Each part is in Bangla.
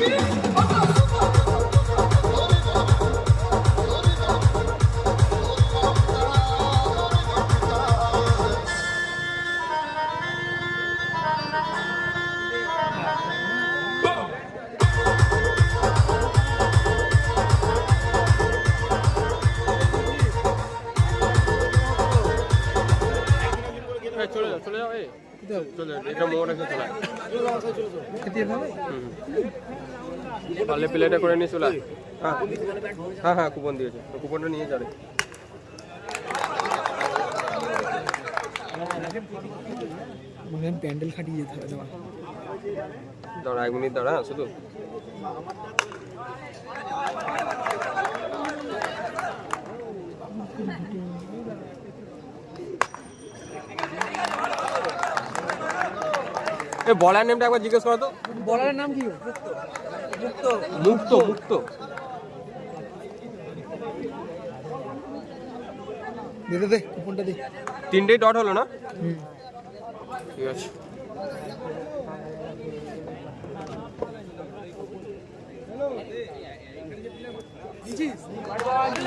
এই, চলে যাও চলে যাও এই চলে যাও পারলে প্লেটে করে নিয়ে চলে। হ্যাঁ। হ্যাঁ হ্যাঁ কুপন দিয়েছে। কুপনটা নিয়ে যাবে প্যান্ডেল খাটিয়ে যেতে হবে দাঁড়া এক মিনিট দাঁড়া শুধু। এ বলার নেমটা একবার জিজ্ঞেস করো তো। বলারের নাম কি? মুক্ত মুক্ত। মুক্ত দে দে দে কুপনটা দে। তিনটেই ডট হলো না? ঠিক আছে।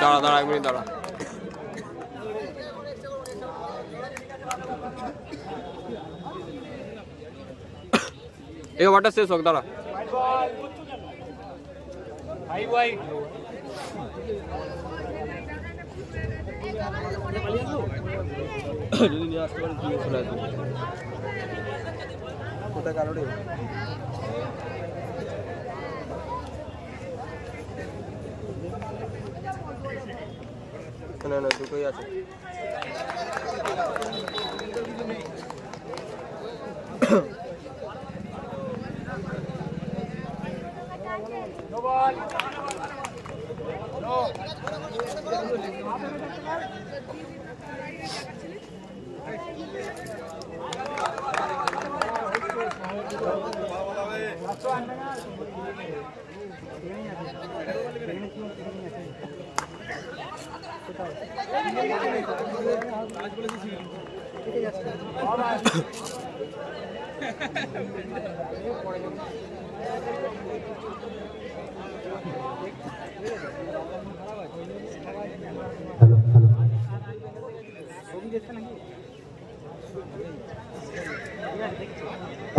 দাঁড়া দাঁড়া এক মিনিট দাঁড়া। এই ওভারটা শেষ হোক, দাঁড়া। যদি আসতে পারে দিয়ে চলে আসবে কোথায় কারোরে না না, দুটোই আছে।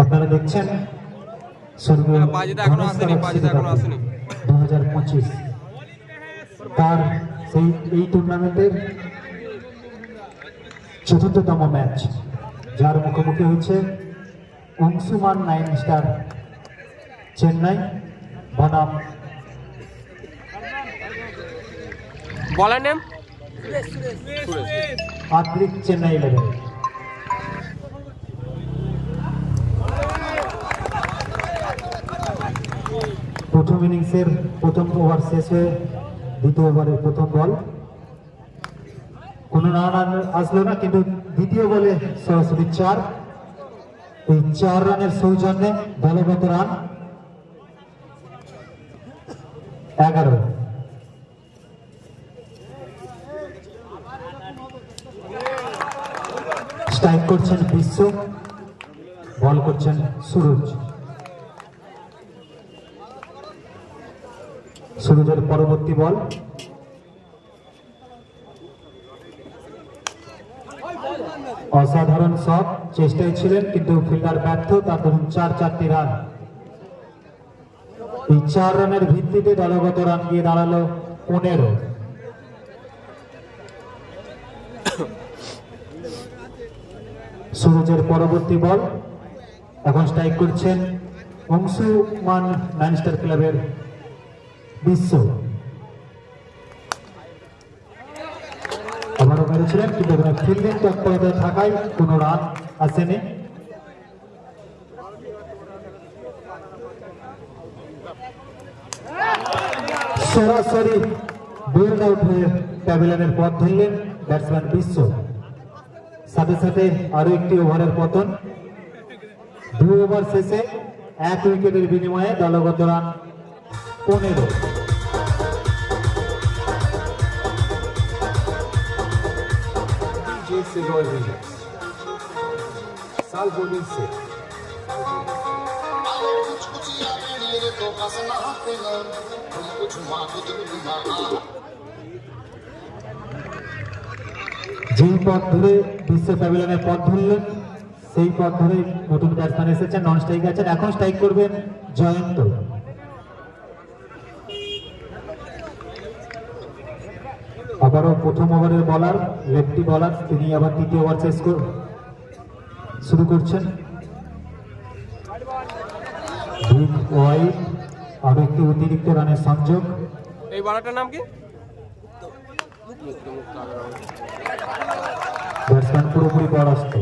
আপনারা দেখছেন স্বর্গীয় হ্যাঁ, এখনও আসেনি, এখনও আসেনি। দু হাজার পঁচিশ তার সেই এই টুর্নামেন্টের চতুর্থতম ম্যাচ যার মুখোমুখি হচ্ছে অংশুমান নাইন স্টার চেন্নাই বনাম। বলার নেম। আদ্রিক চেন্নাই ইলেভেন প্রথম ইনিংসের প্রথম ওভার শেষ হয়ে দ্বিতীয় ওভারের প্রথম বল। কোনো রান আসলো না, কিন্তু দ্বিতীয় বলে সরাসরি চার। এই চার রানের সৌজন্যে দলগত রান। এগারো। স্ট্রাইক করছেন বিশ্ব, বল করছেন সুরজ। সুরজের পরবর্তী বল। অসাধারণ শট, চেষ্টায় ছিলেন, কিন্তু ফিল্ডার ব্যর্থ, তার ধরুন চার চারটি রান। এই চার রানের ভিত্তিতে দলগত রান গিয়ে দাঁড়াল পনেরো। সুরজের পরবর্তী বল। এখন স্ট্রাইক করছেন অংশুমান ম্যানস্টার ক্লাবের বিশ্ব। আবারও মেরেছিলেন কিন্তু এখানে ফিল্ডিং তৎপরতা থাকায় কোনো রান আসেনি। সরাসরি বোল্ড আউট প্যাভিলিয়নের পথ ধরলেন ব্যাটসম্যান বিশ্ব। সাথে সাথে আরও একটি ওভারের পতন। দুই ওভার শেষে এক উইকেটের বিনিময়ে দলগত রান পনেরো। Sejoy Remix. Salvo Lince. যেই পথ ধরে বিশ্ব প্যাভিলিয়নের পথ ধরলেন, সেই পথ ধরে নতুন ব্যাটসম্যান এসেছেন নন স্ট্রাইক আছেন, এখন স্ট্রাইক করবেন জয়ন্ত আবারও প্রথম ওভারের বলার লেফটি বলার তিনি আবার তৃতীয় ওভার শেষ কর- শুরু করছেন। ওয়াইড আরও একটি অতিরিক্ত রানের সংযোগ। এই বাড়াটার নাম কি? ব্যাটসম্যান পুরোপুরি পরাস্ত।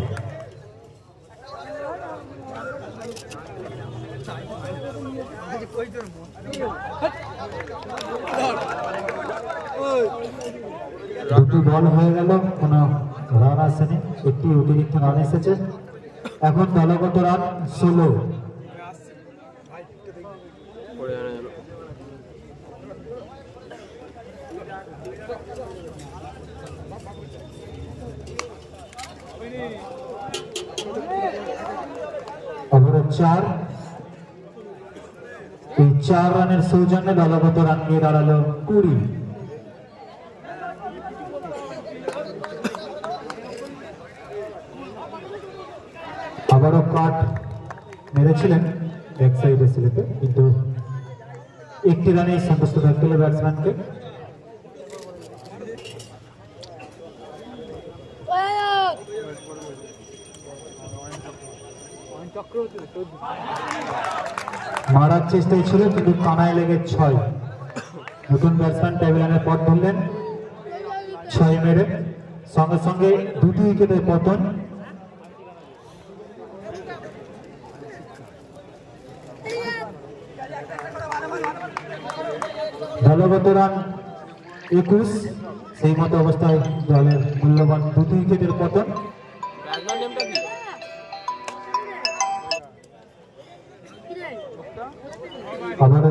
দুটি বল হয়ে গেল, কোনো রান আসেনি, একটি অতিরিক্ত রান এসেছে। এখন দলগত রান ষোলো। চার। এই চার রানের সৌজন্যে দলগত রান নিয়ে দাঁড়াল কুড়ি। আবারও কাট মেরেছিলেন ব্যাক সাইডে সিলেটে কিন্তু একটি রানে সন্তুষ্ট থাকতে ব্যাটসম্যানকে মারার চেষ্টায় ছিল, কিন্তু কানায় লেগে ছয়। নতুন ব্যাটসম্যান টেবিলানের পথ ধরলেন, ছয় মেরে। সঙ্গে সঙ্গে দুটি উইকেটের পতন। দলগত রান একুশ, সেই মতো অবস্থায় দলের মূল্যবান দুটি উইকেটের পতন। ব্যাটসম্যান নেমটা কি আবারও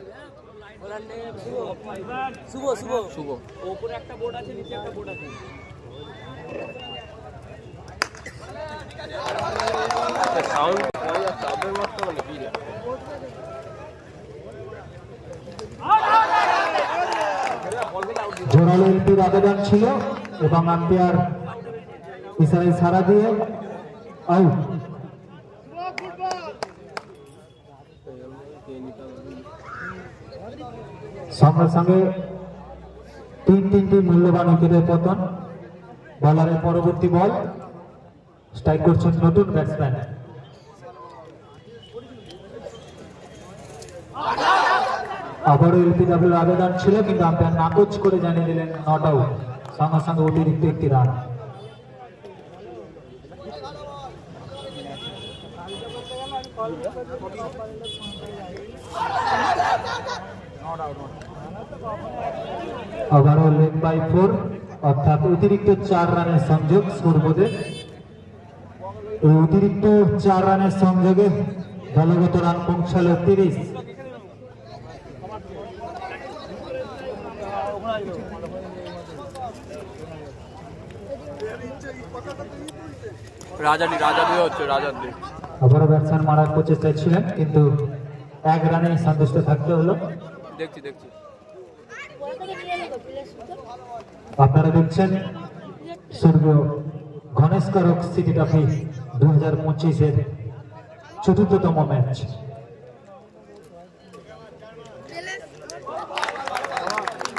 শুভ শুভ। শুভ। ওপরে একটা বোর্ড আছে নিচে একটা বোর্ড আছে। সাউন্ড চাপের মতো মানে কি জোরালো এলপির আবেদন ছিল এবং আম্পায়ার ইশারায় সারা দিয়ে আউট সঙ্গে সঙ্গে তিন তিনটি মূল্যবান উইকেটের পতন। বলারের পরবর্তী বল স্ট্রাইক করছেন নতুন ব্যাটসম্যান আবারও এলপিডব্লিউর আবেদন ছিল, কিন্তু আম্পায়ার নাকচ করে জানিয়ে দিলেন নট আউট সঙ্গে সঙ্গে অতিরিক্ত একটি রান আবারও লেগ বাই ফোর অর্থাৎ অতিরিক্ত চার রানের সংযোগ এই অতিরিক্ত চার রানের সংযোগে দলগত রান পৌঁছালো তিরিশ। রাজাদি রাজাদি হচ্ছে আবারও ব্যাটসম্যান মারার প্রচেষ্টায় ছিলেন কিন্তু এক রানে সন্তুষ্ট থাকতে হলো। দেখছি দেখছি। আপনারা দেখছেন স্বর্গীয় গণেশ কারক সিটি ট্রফি দু হাজার পঁচিশের চতুর্থতম ম্যাচ।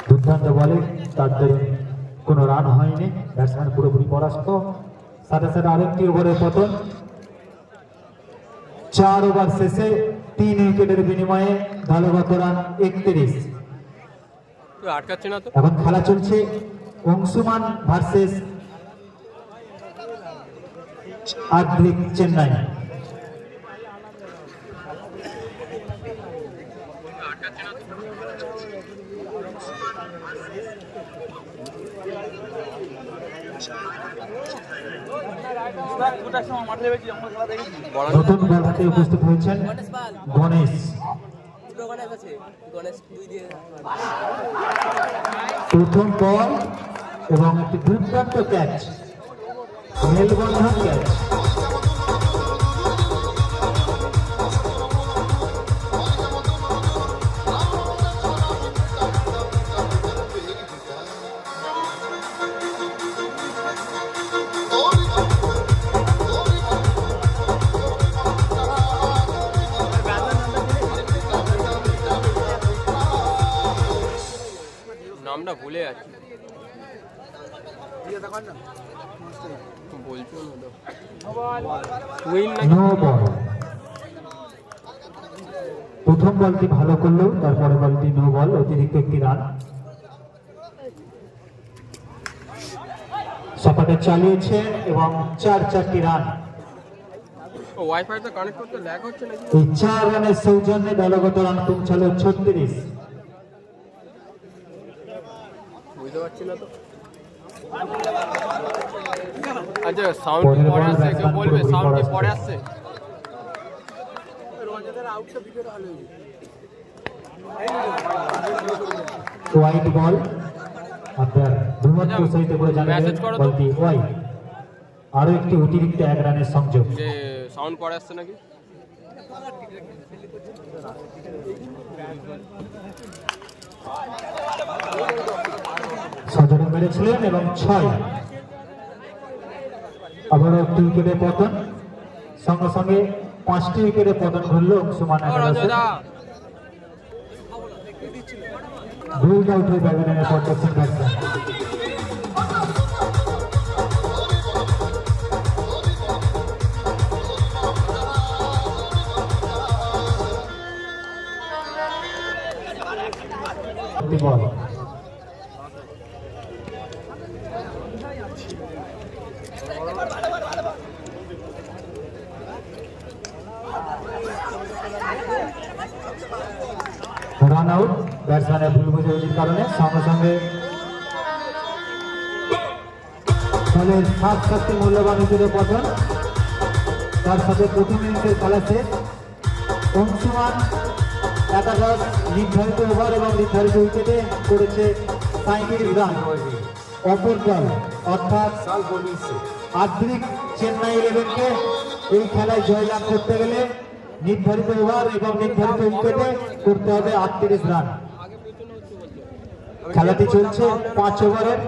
দুর্দান্ত বলে তার দরুন কোনো রান হয়নি। ব্যাটসম্যান পুরোপুরি পরাস্ত। সাথে সাথে আরেকটি ওভারের পতন। চার ওভার শেষে তিন উইকেটের বিনিময়ে দলগত রান একত্রিশ। আটকাচ্ছি না তো। এখন খেলা চলছে অংশুমান ভার্সেস আদ্রিক চেন্নাই। নতুন বল উপস্থিত হয়েছেন গণেশ। প্রথম বল এবং একটি দুর্দান্ত ক্যাচ মেলবন্ধন ক্যাচ নামটা ভুলে যাচ্ছি বলছো না তো। উইন নাকি প্রথম বলটি ভালো করলেও তারপরে বলটি নো বল অতিরিক্ত একটি রান সপাটে চালিয়েছে এবং চার চারটি রান ওয়াইফাইটা কানেক্ট করতে ল্যাগ হচ্ছে নাকি? এই চার রানের সৌজন্যে দলগত রান পৌঁছালো ছত্রিশ। বুঝতে পারছি না তো। আচ্ছা সাউন্ড পরে আসছে কেউ বলবে সাউন্ড কি পরে আসছে? হোয়াইট বল আপনার ভূমধ্য সহিতে করে জানিয়ে Message দিলেন করো তো। বলটি হোয়াইট আরও একটি অতিরিক্ত এক রানের সংযোগ। যে সাউন্ড পরে আসছে নাকি? সজনে মেরেছিলেন এবং ছয় আবারও একটি উইকেটে পতন। সঙ্গে সঙ্গে পাঁচটি উইকেটে পতন ঘটল অংশুমান রুলড আউট হয়ে ব্যাবিলনের পর দক্ষিণ ব্যাটসম্যান। বল। রান আউট ব্যাটসম্যানের ভুল বুঝাবুঝির কারণে সঙ্গে সঙ্গে দলের সাত সাতটি মূল্যবান উইকেটে পতন। তার সাথে প্রথম ইনিংসের খেলা শেষ। অংশুমান একাদশ নির্ধারিত ওভার এবং নির্ধারিত উইকেটে করেছে সাঁত্রিশ রান। অপর দল, অর্থাৎ আদ্রিক চেন্নাই ইলেভেনকে এই খেলায় জয়লাভ করতে গেলে নির্ধারিত ওভার এবং নির্ধারিত উইকেটে করতে হবে আটত্রিশ রান। খেলাটি চলছে পাঁচ ওভারের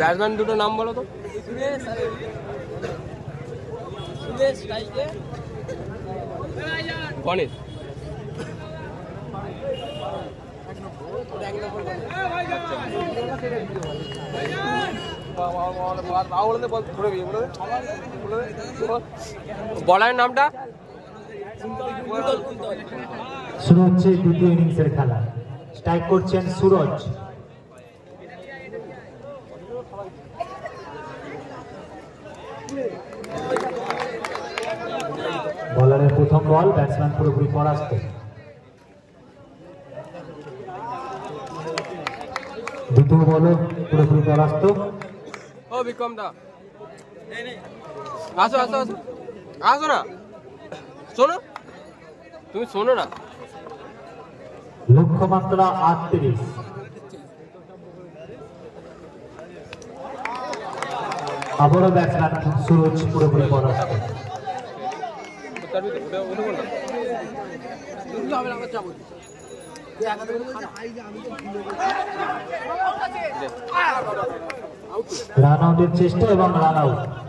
ব্যাটসম্যান দুটো নাম বলো তো। গণেশ। বলার নামটা? শুরু হচ্ছে দ্বিতীয় ইনিংসের খেলা। স্ট্রাইক করছেন সুরজ। বলারের প্রথম বল ব্যাটসম্যান পুরোপুরি পরাস্ত। দ্বিতীয় বলও পুরোপুরি পরাস্ত। ও বিক্রম দা আসো আসো আসো। আসো না। শোনো। তুমি শোনো না। লক্ষ্যমাত্রা আটত্রিশ। আবারও ব্যাটসম্যান সুরজ পুরোপুরি পরাস্ত রান আউটের চেষ্টা এবং রান আউট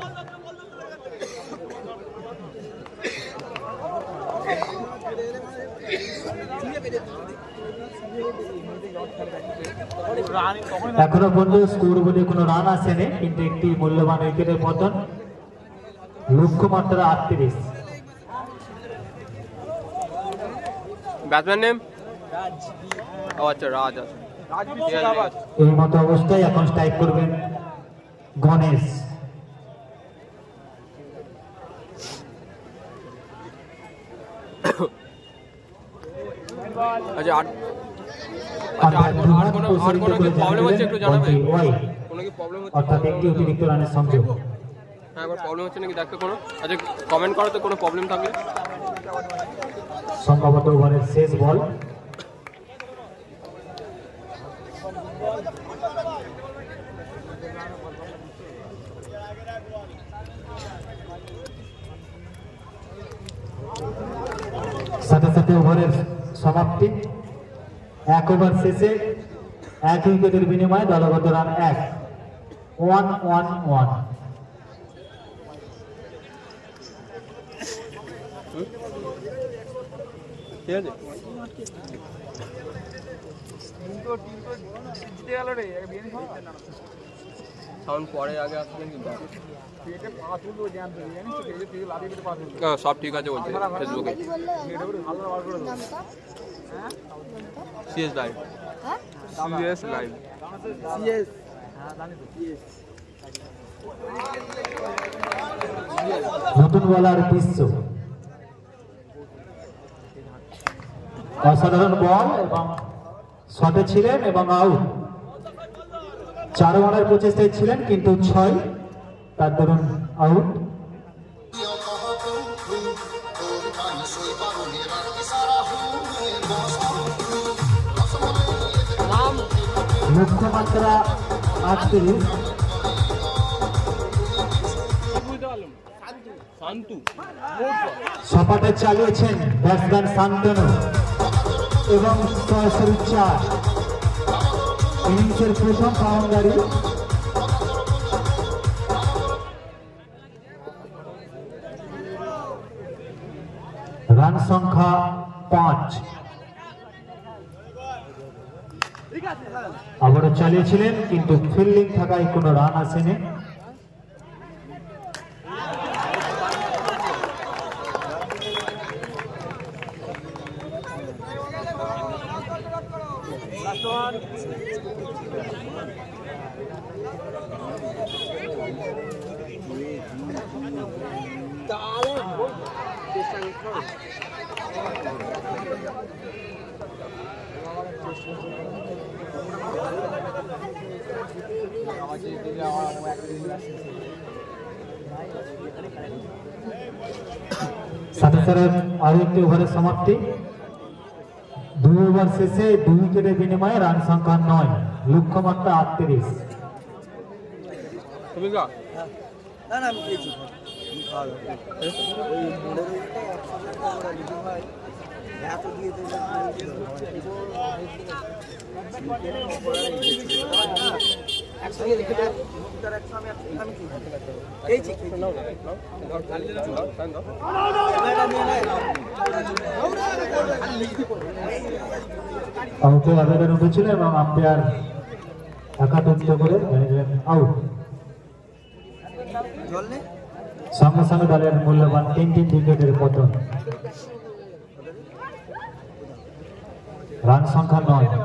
এখনও পর্যন্ত স্কোর বলে কোনো রান আসেনি কিন্তু একটি মূল্যবান উইকেটের পতন লক্ষ্যমাত্রা আটত্রিশ। ব্যাটসম্যান নেম ও আচ্ছা রাজ আছে। এই মতো অবস্থায় এখন স্ট্রাইক করবেন গণেশ। আচ্ছা অর্থাৎ একটি অতিরিক্ত রানের সংযোগ। হ্যাঁ এবার প্রবলেম হচ্ছে নাকি? দেখতে কোনো আচ্ছা কমেন্ট করো তো কোনো প্রবলেম থাকলে। সম্ভবত ওভারের শেষ বল। সাথে সাথে ওভারের সমাপ্তি। এক ওভার শেষে এক উইকেটের বিনিময়ে দলগত রান এক। One one one. ঠিক আছে? সাউন্ড পরে আগে আসবেন কিন্তু। সব ঠিক আছে বলছে ফেসবুকে। সিএস লাইভ হ্যাঁ সিএস লাইভ নতুন বলার বিশ্ব অসাধারণ বল এবং শটে ছিলেন এবং আউট। চার ওভারের প্রচেষ্টায় ছিলেন কিন্তু ছয় তার দরুন আউট। লক্ষ্যমাত্রা আটত্রিশ সপাটে চালিয়েছেন ব্যাটসম্যান শান্তনু এবং সরাসরি চার। ইনিংসের প্রথম বাউন্ডারি রান সংখ্যা পাঁচ। আবারও চালিয়েছিলেন কিন্তু ফিল্ডিং থাকায় কোনো রান আসেনি। সাথে সাথে আরও একটি ওভারের সমাপ্তি। দুই ওভার শেষে দুই উইকেটের বিনিময়ে রান সংখ্যা নয় লক্ষ্যমাত্রা আটত্রিশ। এত দিয়ে উঠেছিল এবং আম্পায়ার একাতত্ব করে সঙ্গে সঙ্গে দলের মূল্যবান তিন তিন উইকেটের পতন। রান সংখ্যা নয় নতুন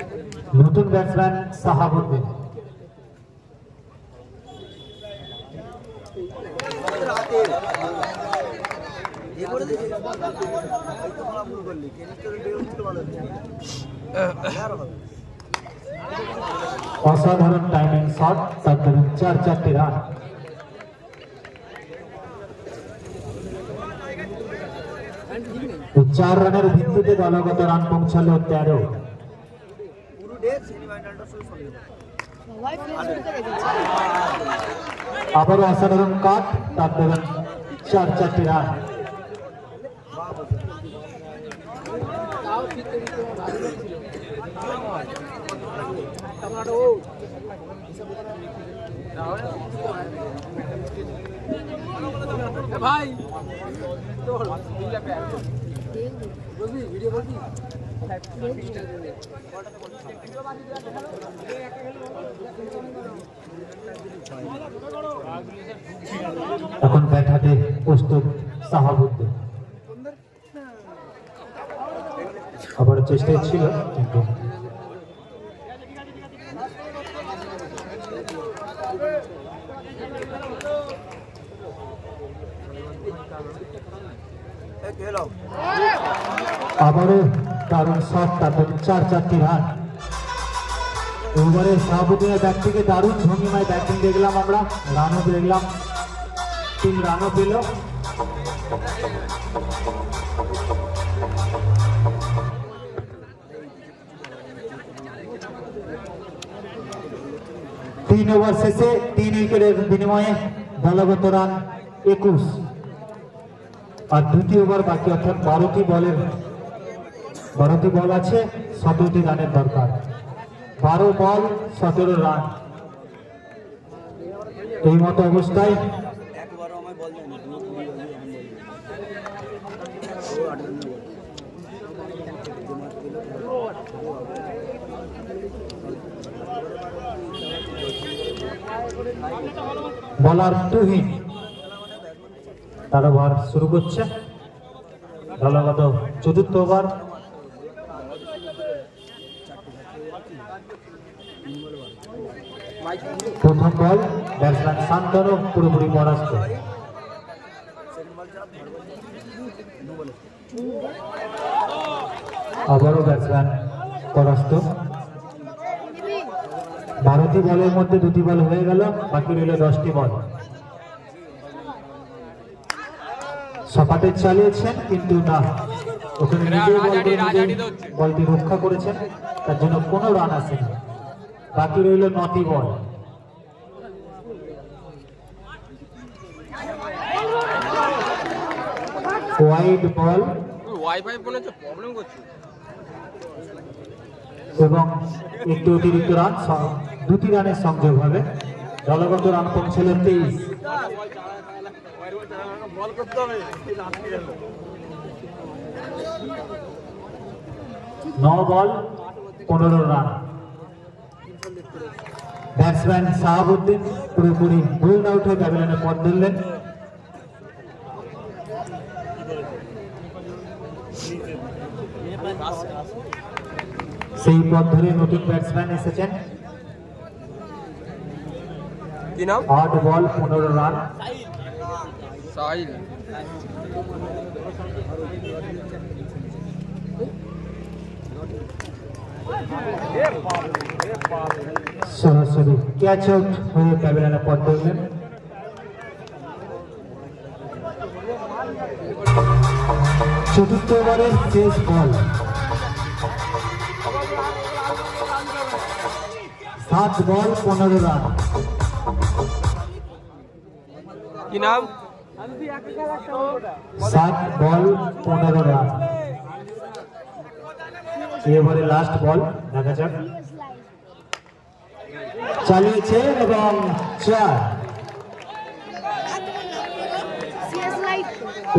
ব্যাটসম্যান সাহাবুদ্দিন রাতে এ করে দিয়েছি এই তো মারা ভুল করলি কেনিস্টারে বেরোচ্ছে তো ভালো হচ্ছে আর হবে অসাধারণ টাইমিং শট তার ধরুন চার চারটি রান চার রানের ভিত্তিতে দলগত রান পৌঁছালো তেরো। ডে সেমিফাইনালটা শুরু রেখেছে আবারও অসাধারণ কাট তার ধরুন চার চারটি রান এখন ব্যাট হাতে প্রস্তুত সাহাবুদ্দিন। আবার চেষ্টায় ছিল কিন্তু আবারও দারুণ শট তারপর চার, চারটি রান এবারে সাহাবুদ্দিনের ব্যাট থেকে দারুণ ভঙ্গিমায় ব্যাটিং দেখলাম আমরা রানও দেখলাম তিন রানও পেল। তিন ওভার শেষে তিন উইকেটের বিনিময়ে দলগত রান একুশ। আর দুটি ওভার বাকি, অর্থাৎ বারোটি বলের বারোটি বল আছে সতেরোটি রানের দরকার। বারো বল, সতেরো রান। এই মতো অবস্থায় বলার তুহিন তারা শুরু করছে। দলগত চতুর্থ ওভার। প্রথম বল, ব্যাটসম্যান শান্তনু, পুরোপুরি পরাস্ত। আবারও ব্যাটসম্যান পরাস্ত। বারোটি বলের মধ্যে দুটি বল হয়ে গেল, বাকি রইল দশটি বল। সপাতে চালিয়েছেন, কিন্তু না। ওখানে বলটি রক্ষা করেছেন, তার জন্য কোনো রান আসেনি। বাকি রইল নটি বল। ওয়াইড বল ওয়াইফাই ফোনে তো প্রবলেম করছে। এবং একটি অতিরিক্ত রান দুটি রানের সংযোগ হবে। দলগত রান পৌঁছল তেইশ। ন বল পনেরো রান। ব্যাটসম্যান শাহাবুদ্দিন পুরোপুরি বোল্ড আউট হয়ে প্যাভিলিয়নে পথ ধরলেন। সেই পথ ধরে নতুন ব্যাটসম্যান এসেছেন। আট বল পনেরো রান সাহিল। সরাসরি ক্যাচ আউট হয়ে প্যাভিলিয়নে পথ ধরলেন। চতুর্থ ওভারের শেষ বল। সাত বল পনেরো রান। কি নাম? সাত বল পনেরো রান। এবারে লাস্ট বল দেখা যাক। চালিয়েছে এবং চার।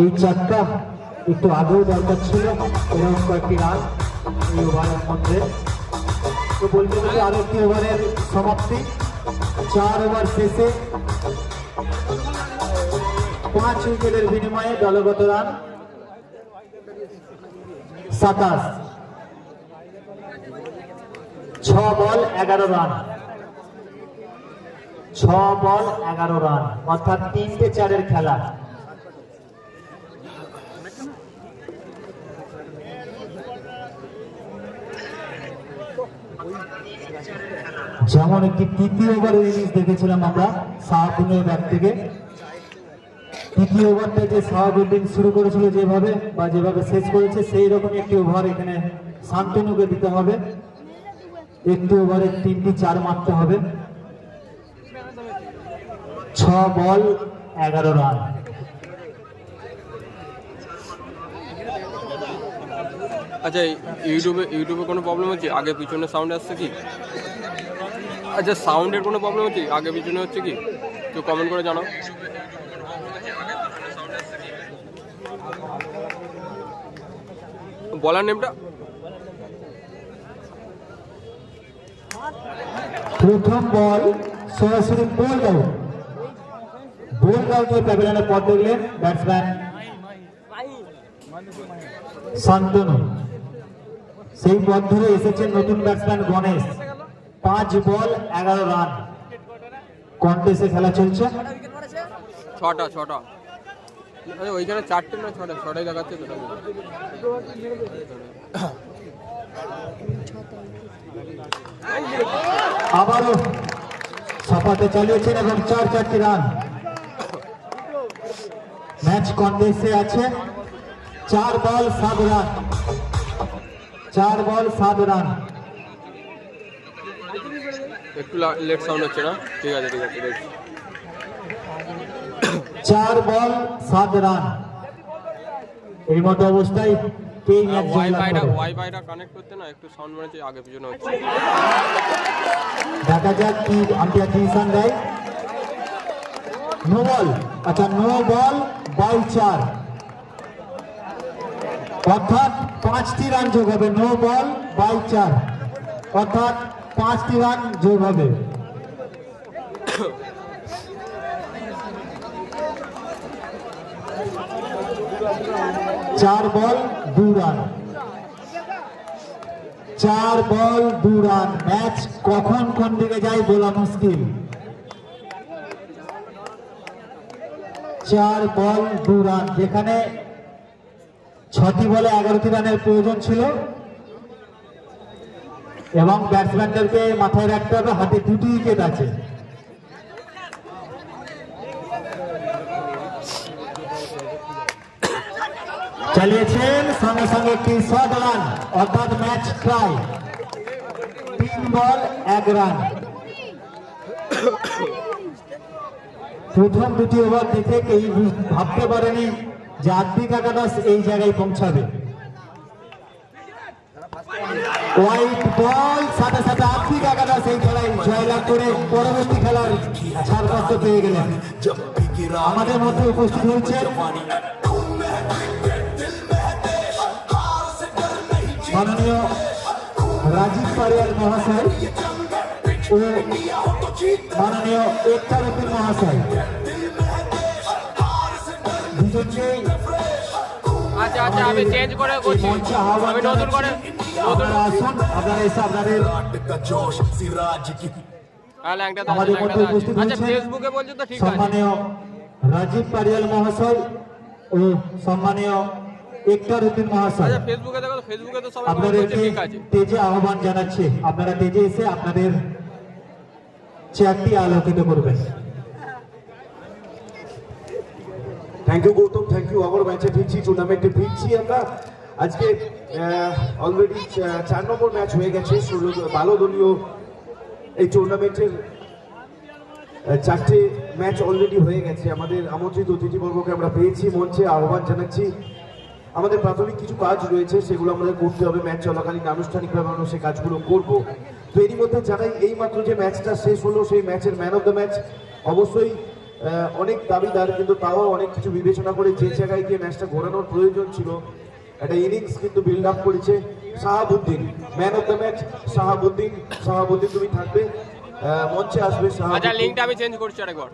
এই চারটা একটু আগেও দরকার ছিল এরকম কয়েকটি রান এই ওভারের মধ্যে। তো বলতে গেলে আরও একটি ওভারের সমাপ্তি। চার ওভার শেষে পাঁচ উইকেটের বিনিময়ে দলগত রান সাতাশ। ছ বল, এগারো রান। ছ বল, এগারো রান। অর্থাৎ তিনটে চারের খেলা। যেমন একটি তৃতীয় ওভারের ইনিংস দেখেছিলাম আমরা শাহাবুদ্দিনের ব্যাট থেকে। তৃতীয় ওভারটা যে শাহাবুদ্দিন শুরু করেছিল যেভাবে বা যেভাবে শেষ করেছে সেই রকম একটি ওভার এখানে শান্তনুকে দিতে হবে। একটি ওভারে তিনটি চার মারতে হবে। ছ বল, এগারো রান। আচ্ছা ইউটিউবে ইউটিউবে কোনো প্রবলেম হচ্ছে? আগে পিছনে সাউন্ড আসছে কি? আচ্ছা সাউন্ডের কোনো প্রবলেম হচ্ছে? আগে পিছনে হচ্ছে কি? কেউ কমেন্ট করে জানাও। বলার নেমটা প্রথম বল সরাসরি বোল্ড আউট। বোল্ড আউটে প্যাভিলিয়নের পথ দেখলেন ব্যাটসম্যান শান্তনু। সেই পথ ধরে এসেছেন নতুন ব্যাটসম্যান গণেশ। পাঁচ বল এগারো রান। কন্টেস্টে খেলা চলছে। ছটা ছটা। ওইখানে চারটে না ছটা? ছটাই দেখাচ্ছে তো আবারও সাফাতে চালিয়েছেন এবং চার চারটি রান। ম্যাচ কন্টেস্টে আছে। চার বল সাত রান। চার বল সাত রান। একটু লেট সাউন্ড হচ্ছে না? ঠিক আছে ঠিক আছে। চার বল সাত রান। এই মতো অবস্থায় ওয়াইফাইটা ওয়াইফাইটা কানেক্ট করতে না একটু সাউন্ড মনে আগে পিছনে হচ্ছে। দেখা যাক কি আম্পায়ার ডিসিশন দেয়। নো বল আচ্ছা নো বল বাই চার। অর্থাৎ পাঁচটি রান যোগ হবে। নো বল বাই চার। অর্থাৎ পাঁচটি রান যোগ হবে। চার বল দু রান চার বল দু রান ম্যাচ কখন কোন দিকে যায় বলা মুশকিল। চার বল দু রান যেখানে ছটি বলে এগারোটি রানের প্রয়োজন ছিল। এবং ব্যাটসম্যানদেরকে মাথায় রাখতে হবে, হাতে দুটি উইকেট আছে। চালিয়েছেন সঙ্গে সঙ্গে একটি শর্ট রান, অর্থাৎ ম্যাচ ট্রাই তিন বল, এক রান। প্রথম দুটি ওভার দেখে কেউ ভাবতে পারেনি যে আত্মিক একাদশ এই জায়গায় পৌঁছাবে। হোয়াইট বল সাথে সাথে আত্মিক একাদশ এই খেলায় জয়লাভ করে পরবর্তী খেলার ছাড়পত্র পেয়ে গেলেন। আমাদের মধ্যে উপস্থিত হয়েছে মাননীয় রাজীব পারিয়ার মহাশয় ও মাননীয় একতার উদ্দিন মহাশয়। দুজনকেই আচ্ছা আচ্ছা আমি চেঞ্জ করে করছি আমি নতুন করে নতুন আপনারা আসুন আপনারা এসে আপনাদের আমাদের মধ্যে উপস্থিত আচ্ছা ফেসবুকে বলছো তো ঠিক আছে। সম্মানীয় রাজীব পারিয়াল মহাশয় ও সম্মানীয় উদ্দিন মহাশয়। আচ্ছা ফেসবুকে দেখো তো ফেসবুকে তো সবাই comment করছে আপনাদেরকে তেজে আহ্বান জানাচ্ছে। আপনারা তেজে এসে আপনাদের চেয়ারটি আলোকিত করবেন। Thank you Gautam thank you আবার ম্যাচে ফিরছি টুর্নামেন্টে ফিরছি আমরা আজকে অলরেডি চার নম্বর ম্যাচ হয়ে গেছে। ষোলো দলীয় এই টুর্নামেন্টের চারটে ম্যাচ অলরেডি হয়ে গেছে। আমাদের আমন্ত্রিত অতিথিবর্গকে আমরা পেয়েছি মঞ্চে আহ্বান জানাচ্ছি। আমাদের প্রাথমিক কিছু কাজ রয়েছে, সেগুলো আমাদের করতে হবে, ম্যাচ চলাকালীন আনুষ্ঠানিকভাবে আমরা সেই কাজগুলো করব। তো এরই মধ্যে জানাই, এই মাত্র যে ম্যাচটা শেষ হলো, সেই ম্যাচের ম্যান অফ দ্য ম্যাচ অবশ্যই অনেক দাবিদার, কিন্তু তাও অনেক কিছু বিবেচনা করে যে জায়গায় গিয়ে ম্যাচটা ঘোরানোর প্রয়োজন ছিল, একটা ইনিংস কিন্তু বিল্ড আপ করেছে Shahabuddin. Man of the match Shahabuddin Shahabuddin তুমি থাকবে মঞ্চে আসবে আচ্ছা শাহাবুদ্দিন লিঙ্কটা আমি চেঞ্জ করছি আরেকবার।